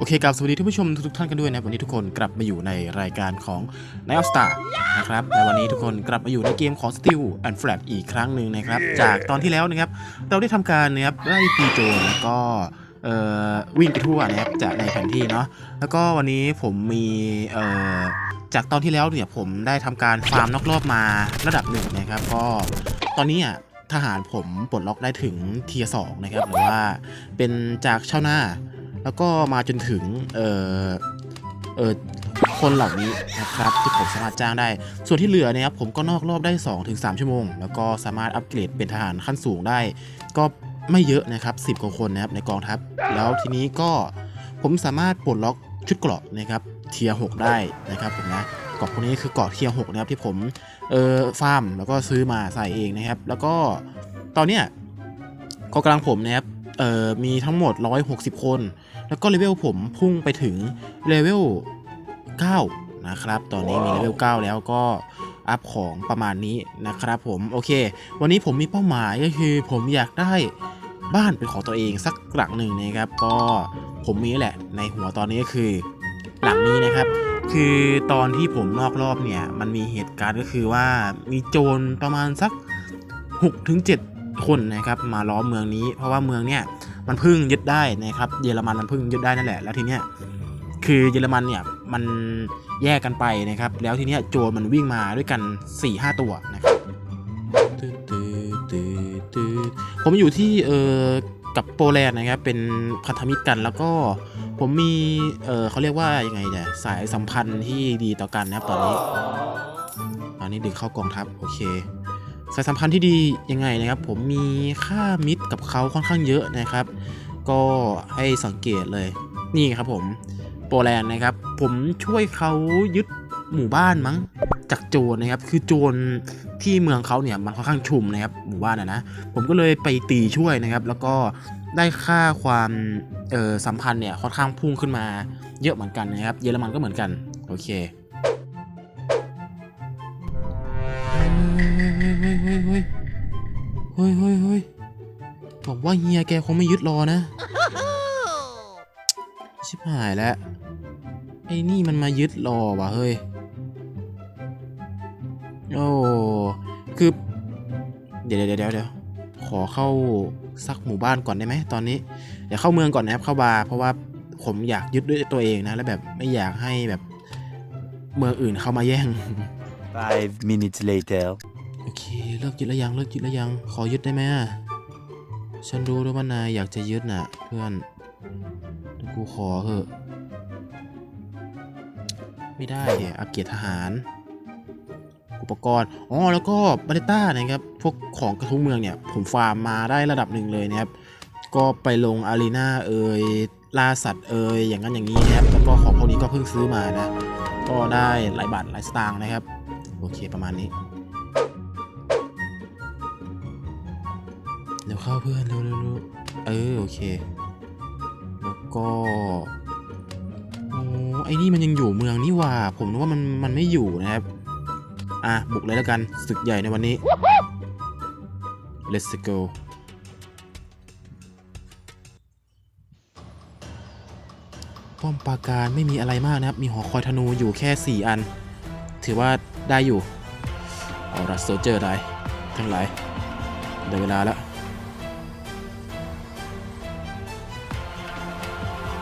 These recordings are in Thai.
โอเคกับสวัสดีท่านผู้ชมทุกๆท่านกันด้วยนะครับวันนี้ทุกคนกลับมาอยู่ในรายการของ Night of Star นะครับในวันนี้ทุกคนกลับมาอยู่ในเกมของ Steel and Flat อีกครั้งหนึ่งนะครับ จากตอนที่แล้วนะครับ เราได้ทำการนะครับไล่ตีโจรแล้วก็เอ่อวิ่งไปทั่วนะครับจากในแผนที่เนาะแล้วก็วันนี้ผมมีเอ่อจากตอนที่แล้วเนี่ยผมได้ทำการฟาร์มนอกรอบมาระดับหนึ่งนะครับ ก็ตอนนี้อะทหารผมปลดล็อกได้ถึงเทียสองนะครับหรือว่าเป็นจากเช่าหน้า แล้วก็มาจนถึงเออเออคนเหล่านี้นะครับที่ผมสามารถจ้างได้ ส่วนที่เหลือเนี่ยครับผมก็นอกรอบได้ 2-3 ชั่วโมง แล้วก็สามารถอัปเกรดเป็นทหารขั้นสูงได้ ก็ไม่เยอะนะครับ 10 กว่าคนนะครับในกองทัพ แล้วทีนี้ก็ผมสามารถปลดล็อกชุดเกราะนะครับเทียร์6ได้นะครับผมนะเกราะพวกนี้คือเกราะเทียร์6นะครับที่ผมเออฟาร์มแล้วก็ซื้อมาใส่เองนะครับ แล้วก็ตอนเนี้ยกองกำลังผมนะครับเอ่อมีทั้งหมด 160 คน แล้วก็เลเวลผมพุ่งไปถึงเลเวล9นะครับ ตอนนี้มีเลเวล9แล้วก็อัพของประมาณนี้นะครับผมโอเค วันนี้ผมมีเป้าหมายก็คือผมอยากได้บ้านเป็นของตัวเองสักหลังหนึ่งนะครับ ก็ผมมีแหละในหัวตอนนี้ก็คือหลังนี้นะครับ คือตอนที่ผมนอกรอบเนี่ยมันมีเหตุการณ์ก็คือว่ามีโจรประมาณสัก6ถึง7คนนะครับ มาล้อมเมืองนี้ เพราะว่าเมืองเนี่ย มันพึ่งยึดได้นะครับเยอรมันมันพึ่งยึดได้นั่นแหละ แล้วทีเนี้ยคือเยอรมันเนี่ยมันแยกกันไปนะครับ แล้วทีเนี้ยโจรมันวิ่งมาด้วยกัน4ี่ห้าตัวนะครับผมอยู่ที่เออกับโปแลนด์นะครับเป็นพันธมิตรกันแล้วก็ผมมีเออเขาเรียกว่ายังไงเนี่ยสายสัมพันธ์ที่ดีต่อกันนะครับตอนนี้ตอนนี้ดึงเข้ากองทัพโอเค สายสัมพันธ์ที่ดียังไงนะครับ ผมมีค่ามิตรกับเขาค่อนข้างเยอะนะครับ ก็ให้สังเกตเลยนี่ครับผมโปแลนด์นะครับ ผมช่วยเขายึดหมู่บ้านมั้งจากโจรนะครับ คือโจรที่เมืองเขาเนี่ยมันค่อนข้างชุมนะครับหมู่บ้านนะนะผมก็เลยไปตีช่วยนะครับ แล้วก็ได้ค่าความเออสัมพันธ์เนี่ยค่อนข้างพุ่งขึ้นมาเยอะเหมือนกันนะครับ เยอรมันก็เหมือนกันโอเค ว่าเฮียแกคงไม่ยึดรอนะ ชิบหายแล้ว ไอ้นี่มันมายึดรอว่ะเฮ้ย โอ้คือ เดี๋ยวเดี๋ยวเดี๋ยวเดี๋ยวขอเข้าสักหมู่บ้านก่อนได้ไหมตอนนี้ เดี๋ยวเข้าเมืองก่อนนะครับเข้าบาร์เพราะว่าผมอยากยึดด้วยตัวเองนะ แล้วแบบไม่อยากให้แบบเมืองอื่นเข้ามาแย่ง Five minutes later. โอเค เลิกยึดแล้วยัง เลิกยึดแล้วยัง ขอยึดได้ไหมอะ ฉันรู้ด้วยว่านายอยากจะยึดน่ะ เพื่อนกูขอเถอะ ไม่ได้เนี่ยอัปเกรดทหาร อุปกรณ์ อ๋อ แล้วก็บาเลต้านะครับ พวกของกระทุ้งเมืองเนี่ย ผมฟาร์มมาได้ระดับหนึ่งเลยนะครับ ก็ไปลงอารีนาเอ่ยล่าสัตว์เอ่ยอย่างนั้นอย่างนี้นะครับ แล้วก็ของพวกนี้ก็เพิ่งซื้อมานะ ก็ได้หลายบาทหลายสตางค์นะครับ โอเคประมาณนี้ เดี๋ยวเข้าเพื่อนเร็วเร็วเออโอเค แล้วก็โอ้ไอ้นี่มันยังอยู่เมืองนี่ว่า ผมนึกว่ามันมันไม่อยู่นะครับ อะบุกเลยแล้วกันศึกใหญ่ในวันนี้ let's go ป้อมปราการไม่มีอะไรมากนะครับ มีหอคอยธนูอยู่แค่ 4 อัน ถือว่าได้อยู่ เอาละโซเจอร์ได้ทั้งหลายเดี๋ยวเวลาแล้ว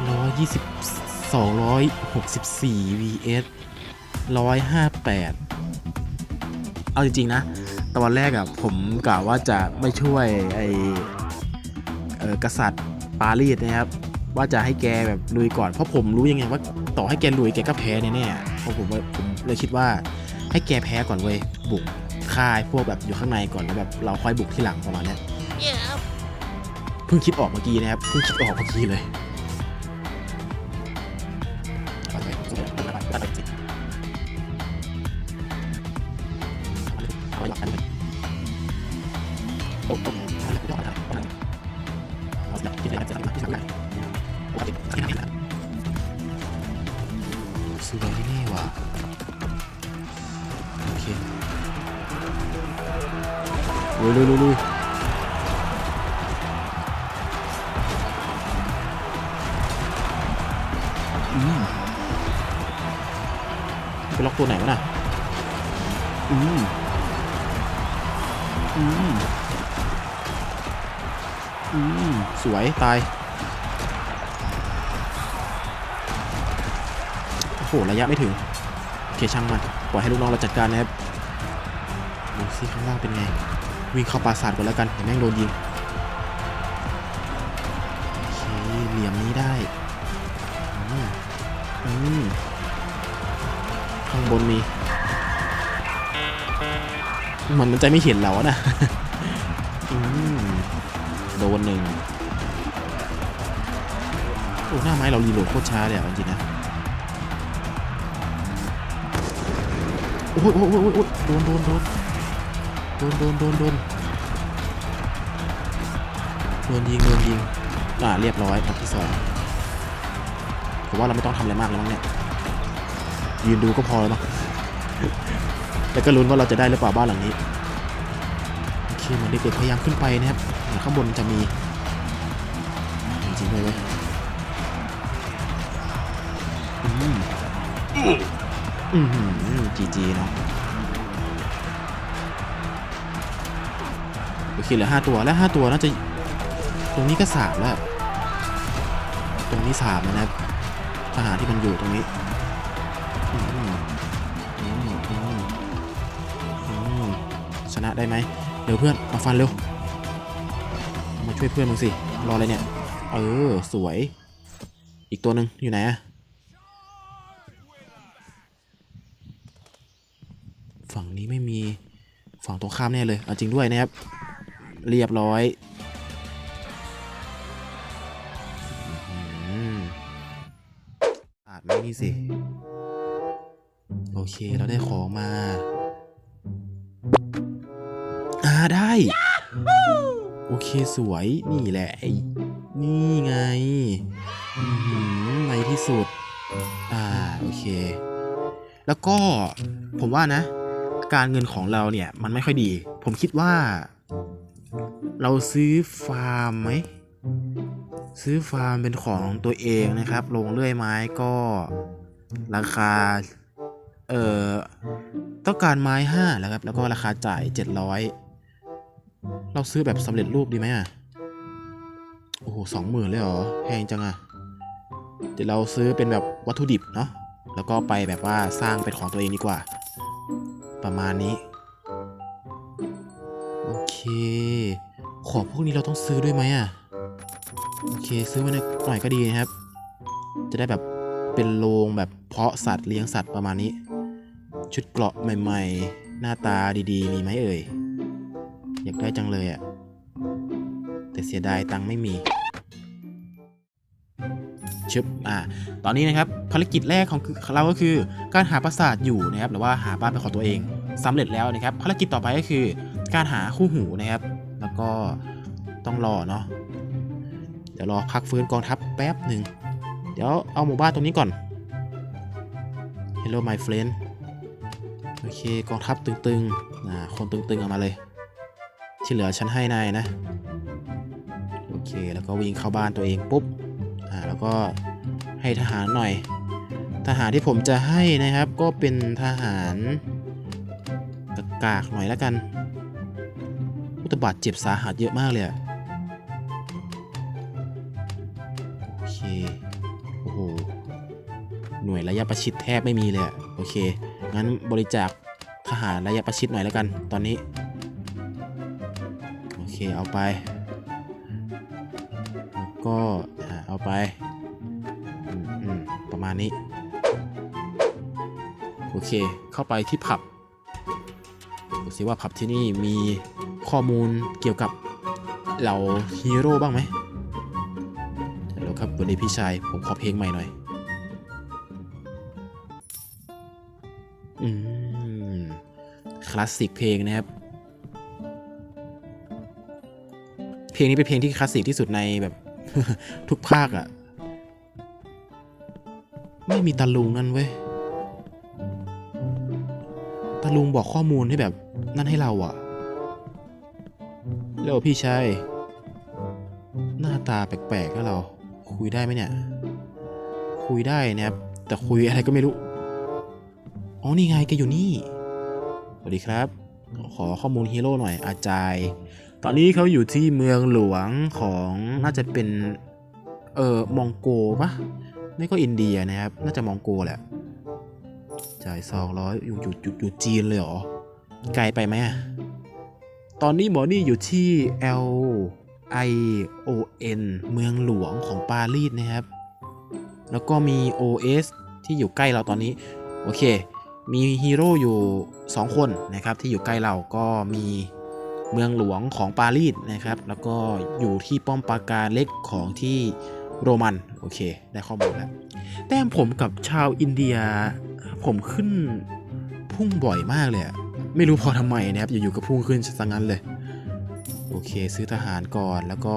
ร้อยยี่สิบสองร้อยหกสิบสี่ vs ร้อยห้าแปดเอาจริง ๆ นะ ตอนแรกอะผมกล่าวว่าจะไม่ช่วยไอเออกษัตริย์ปารีสนะครับ ว่าจะให้แกแบบลุยก่อน เพราะผมรู้ยังไงว่าต่อให้แกลุยแกก็แพ้แน่ๆเพราะผมว่าผมเลยคิดว่าให้แกแพ้ก่อนเว้ย บุกค่ายพวกแบบอยู่ข้างในก่อนแล้วแบบเราค่อยบุกที่หลังประมาณเนี้ยเพิ่งคิดออกเมื่อกี้นะครับ เพิ่งคิดออกเมื่อกี้เลย ที่นี่ว่ะโอเคลุยลุยลุยไปล็อกตัวไหนวะน่ะ อืม อืม อืม สวย ตาย โอ้โหระยะไม่ถึงโอเคช่างมันปล่อยให้ลูกน้องเราจัดการนะครับดูซิข้างล่างเป็นไง วิ่งเข้าปราสาทก่อนแล้วกันเห็นแม่งโดนยิงโอเคเหลี่ยมนี้ได้อืมอืมข้างบนมีเหมือนมันจะไม่เห็นเราอะนะอืมโดนหนึ่งโอ้หน้าไม้เรารีโหลดโคตรช้าเลยอะจริงนะ อ้ยโอ้ยโอ้ยโอ้ยโดนโดนโดนโดนโดนโดนโดนโดนยิงโดนยิงอ่าเรียบร้อยนัดที่สองผมว่าเราไม่ต้องทำอะไรมากแล้วมั้งเนี่ยยืนดูก็พอแล้วเนาะแต่ก็ลุ้นว่าเราจะได้หรือเปล่าบ้านหลังนี้โอเคเหมือนเด็กๆพยายามขึ้นไปนะครับข้างบนจะมีจริงๆด้วยเว้ยอืม อืมจีจีเนาะโอเคเหลือห้าตัวและห้าตัวน่าจะ ตรงนี้ก็สามแล้ว ตรงนี้สามแล้วนะทหารที่มันอยู่ตรงนี้ชนะได้ไหมเร็วเพื่อนมาฟันเร็ว มาช่วยเพื่อนมึงสิ รออะไรเนี่ย เออ สวย อีกตัวหนึ่งอยู่ไหนอะฝั่งนี้ไม่มี ฝั่งตรงข้ามแน่เลยเอาจริงด้วยนะครับ เรียบร้อยอื้อหืออาดไม่นี่สิ โอเคเราได้ของมา อ่าได้ โอเคสวยนี่แหละ นี่ไงอื้อหือในที่สุด อ่า โอเค แล้วก็ผมว่านะ การเงินของเราเนี่ยมันไม่ค่อยดี ผมคิดว่า เราซื้อฟาร์มไหมซื้อฟาร์มเป็นของตัวเองนะครับ ลงเลื่อยไม้ก็ราคา เอ่อ ต้องการไม้ห้าแล้วครับ แล้วก็ราคาจ่ายเจ็ดร้อยเราซื้อแบบสำเร็จรูปดีไหมอะ โอ้โหสองหมื่นเลยเหรอ แพงจังอะ เดี๋ยวเราซื้อเป็นแบบวัตถุดิบเนาะ แล้วก็ไปแบบว่าสร้างเป็นของตัวเองดีกว่า ประมาณนี้ โอเค ของพวกนี้เราต้องซื้อด้วยไหมอะ โอเค ซื้อมาหน่อยก็ดีนะครับ จะได้แบบเป็นโรงแบบเพาะสัตว์เลี้ยงสัตว์ประมาณนี้ ชุดเกราะใหม่ ๆ หน้าตาดีๆ มีไหมเอ่ย อยากได้จังเลยอะ่ะ แต่เสียดายตังค์ไม่มี ชึบอ่าตอนนี้นะครับภารกิจแรกของเราก็คือ การหาปราสาทอยู่นะครับหรือว่าหาบ้านเป็นของตัวเองสำเร็จแล้วนะครับ ภารกิจต่อไปก็คือ การหาคู่หูนะครับ แล้วก็ต้องรอเนาะเดี๋ยวรอพักฟื้นกองทัพแป๊บหนึ่งเดี๋ยวเอาหมู่บ้านตรงนี้ก่อน Hello my friend โอเคกองทัพตึงๆอ่าคนตึงๆ เอามาเลย ที่เหลือฉันให้นายนะ โอเค แล้วก็วิ่งเข้าบ้านตัวเองปุ๊บ อ่าแล้วก็ให้ทหารหน่อย ทหารที่ผมจะให้นะครับก็เป็นทหารกากๆหน่อยแล้วกันอุตบาดเจ็บสาหัสเยอะมากเลยอะโอเค โอ้โห หน่วยระยะประชิดแทบไม่มีเลยอะโอเค งั้นบริจาคทหารระยะประชิดหน่อยแล้วกัน ตอนนี้ โอเค เอาไป แล้วก็ ไปอืมอมประมาณนี้ โอเค เข้าไปที่ผับดูสิว่าผับที่นี่มีข้อมูลเกี่ยวกับเหล่าฮีโร่บ้างไหมฮัลโหลครับวันนี้พี่ชาย ผมขอเพลงใหม่หน่อย อืม คลาสสิกเพลงนะครับ เพลงนี้เป็นเพลงที่คลาสสิกที่สุดในแบบ ทุกภาคอะไม่มีตาลุงนั่นเว้ยตาลุงบอกข้อมูลให้แบบนั่นให้เราอะแล้วพี่ชายหน้าตาแปลกๆแล้วเรา คุยได้ไหมเนี่ยคคุยได้นะครับ แต่คุยอะไรก็ไม่รู้ อ๋อ นี่ไงแกอยู่นี่ สวัสดีครับ ขอข้อมูลฮีโร่หน่อย อาจาย ตอนนี้เขาอยู่ที่เมืองหลวงของน่าจะเป็น เออมองโกปะไม่ก็อินเดียนะครับ น่าจะมองโกแหละ จ่ายสองร้อยอยู่อยู่อยู่อยู่จีนเลยเหรอ ไกลไปไหมอะตอนนี้หมอนี่อยู่ที่ L I O N เมืองหลวงของปารีสนะครับ แล้วก็มี OS ที่อยู่ใกล้เราตอนนี้ โอเค มีฮีโร่อยู่ 2 คนนะครับ ที่อยู่ใกล้เราก็มี เมืองหลวงของปารีสนะครับ แล้วก็อยู่ที่ป้อมปราการเล็กของที่โรมัน โอเค ได้ข้อมูลแล้ว แต้มผมกับชาวอินเดีย ผมขึ้นพุ่งบ่อยมากเลยไม่รู้พอทำไมนะครับ อยู่ๆก็พุ่งขึ้นซะงั้นเลย โอเค ซื้อทหารก่อนแล้วก็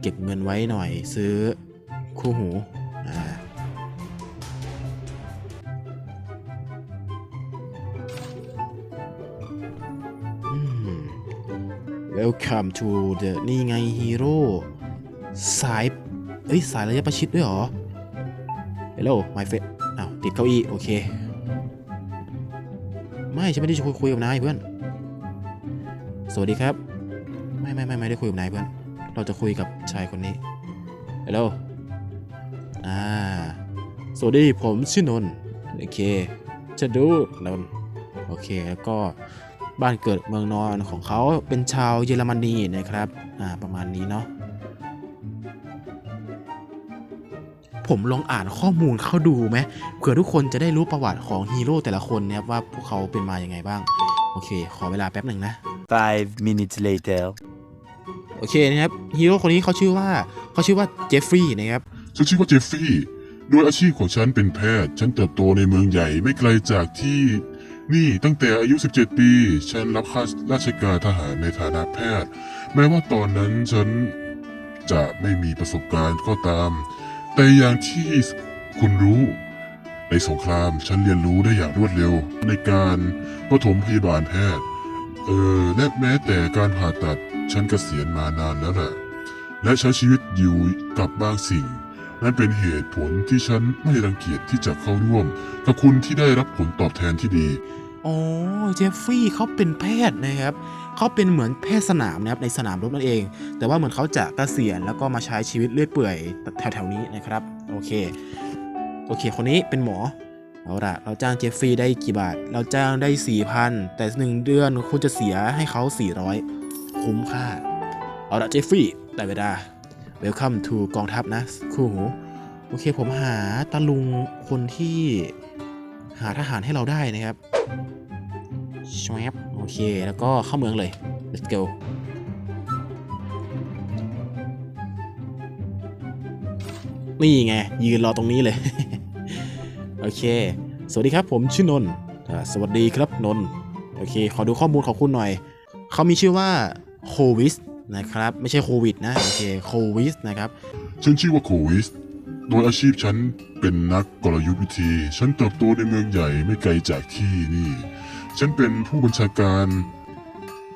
เก็บเงินไว้หน่อยซื้อคู่หู Welcome to the นี่ไงฮีโร่สายเอ้ยสายระยะประชิดด้วยเหรอ Hello my friend อ้าวติดเก้าอี้โอเค ไม่ฉันไม่ได้จะคุยคุยกับนายเพื่อน สวัสดีครับ ไม่ไม่ไม่ไม่ได้คุยกับนายเพื่อน เราจะคุยกับชายคนนี้ Hello อ่า สวัสดีผมชื่อนนโอเค จะดูนนโอเคแล้วก็ บ้านเกิดเมืองนอนของเขาเป็นชาวเยอรมนีนะครับอ่าประมาณนี้เนาะผมลองอ่านข้อมูลเข้าดูไหมเผื่อทุกคนจะได้รู้ประวัติของฮีโร่แต่ละคนนะครับว่าพวกเขาเป็นมาอย่างไงบ้าง โอเค ขอเวลาแป๊บหนึ่งนะ Five minutes later. โอเคนะครับฮีโร่คนนี้เขาชื่อว่าเขาชื่อว่าเจฟฟรีย์นะครับฉันชื่อว่าเจฟฟี่โดยอาชีพของฉันเป็นแพทย์ ฉันเติบโตในเมืองใหญ่ไม่ไกลจากที่ นี่ตั้งแต่อายุ 17 ปี ฉันรับข้าราชการทหารในฐานะแพทย์ แม้ว่าตอนนั้นฉันจะไม่มีประสบการณ์ก็ตาม แต่อย่างที่คุณรู้ ในสงครามฉันเรียนรู้ได้อย่างรวดเร็ว ในการปฐมพยาบาลแพทย์ เออและแม้แต่การผ่าตัดฉันเกษียณมานานแล้วแหละและใช้ชีวิตอยู่กับบางสิ่งนั่นเป็นเหตุผลที่ฉันไม่รังเกียจที่จะเข้าร่วมกับคุณที่ได้รับผลตอบแทนที่ดี อ๋อเจฟฟรีย์เขาเป็นแพทย์นะครับเขาเป็นเหมือนแพทย์สนามนะครับในสนามรบนั่นเอง แต่ว่าเหมือนเขาจะเกษียณแล้วก็มาใช้ชีวิตเลื่อยเปื่อยแถวๆนี้นะครับโอเคโอเค คนนี้เป็นหมอเอาละเราจ้างเจฟฟรีย์ได้กี่บาท เราจ้างได้ 4,000 แต่หนึ่งเดือนคุณจะเสียให้เขา 400 คุ้มค่า เอาละเจฟฟรีย์ได้เวลา Welcome to กองทัพนะคู่หู โอเคผมหาตาลุงคนที่ หาทหารให้เราได้นะครับชวบโอเค แล้วก็เข้าเมืองเลย let's go นี่ไง ยืนรอตรงนี้เลย โอเค สวัสดีครับผมชื่อนนท์สวัสดีครับนนท์โอเค ขอดูข้อมูลของคุณหน่อย เขามีชื่อว่าโควิสนะครับ ไม่ใช่โควิดนะ โอเค โควิสนะครับ ฉันชื่อว่าโควิส โดยอาชีพฉันเป็นนักกลยุทธ์วิธี ฉันเติบโตในเมืองใหญ่ไม่ไกลจากที่นี่ ฉันเป็นผู้บัญชาการ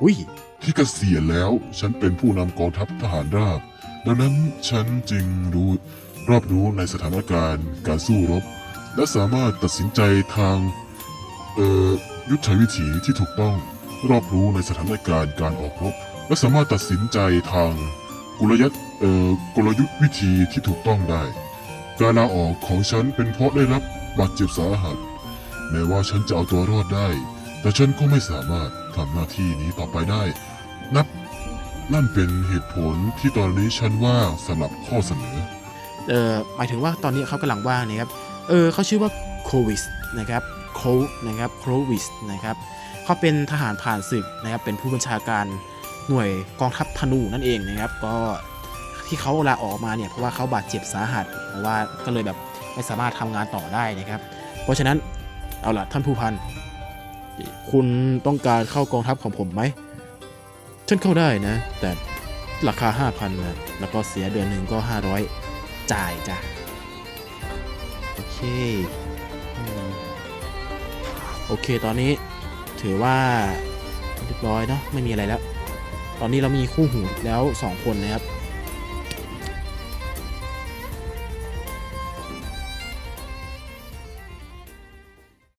อุ้ยที่เกษียณแล้ว ฉันเป็นผู้นำกองทัพทหารราบ ดังนั้นฉันจึงรู้รอบรู้ในสถานการณ์การสู้รบ และสามารถตัดสินใจทาง เอ่อยุทธวิธีที่ถูกต้อง รอบรู้ในสถานการณ์การออกรบ และสามารถตัดสินใจทางกลยุทธ์เอ่อกลยุทธ์วิธีที่ถูกต้องได้ การลาออกของฉันเป็นเพราะได้รับบาดเจ็บสาหัส แม้ว่าฉันจะเอาตัวรอดได้ แต่ฉันก็ไม่สามารถทำหน้าที่นี้ต่อไปได้ นับ นั่นเป็นเหตุผลที่ตอนนี้ฉันว่างสำหรับข้อเสนอ เอ่อหมายถึงว่าตอนนี้เขากำลังว่างนะครับ เออเขาชื่อว่าโควิสนะครับโคนะครับโควิสนะครับเขาเป็นทหารผ่านศึกนะครับเป็นผู้บัญชาการหน่วยกองทัพธนูนั่นเองนะครับ ก็ ที่เขาลาออกมาเนี่ยเพราะว่าเขาบาดเจ็บสาหัสเพราะว่าก็เลยแบบไม่สามารถทำงานต่อได้นะครับ เพราะฉะนั้นเอาล่ะท่านผู้พันคุณต้องการเข้ากองทัพของผมไหมฉันเข้าได้นะ แต่ราคา 5,000นะแล้วก็เสียเดือนหนึ่งก็ 500 จ่ายจ้ะโอเคโอเคตอนนี้ถือว่าเรียบร้อยเนาะไม่มีอะไรแล้ว ตอนนี้เรามีคู่หูแล้ว 2 คนนะครับ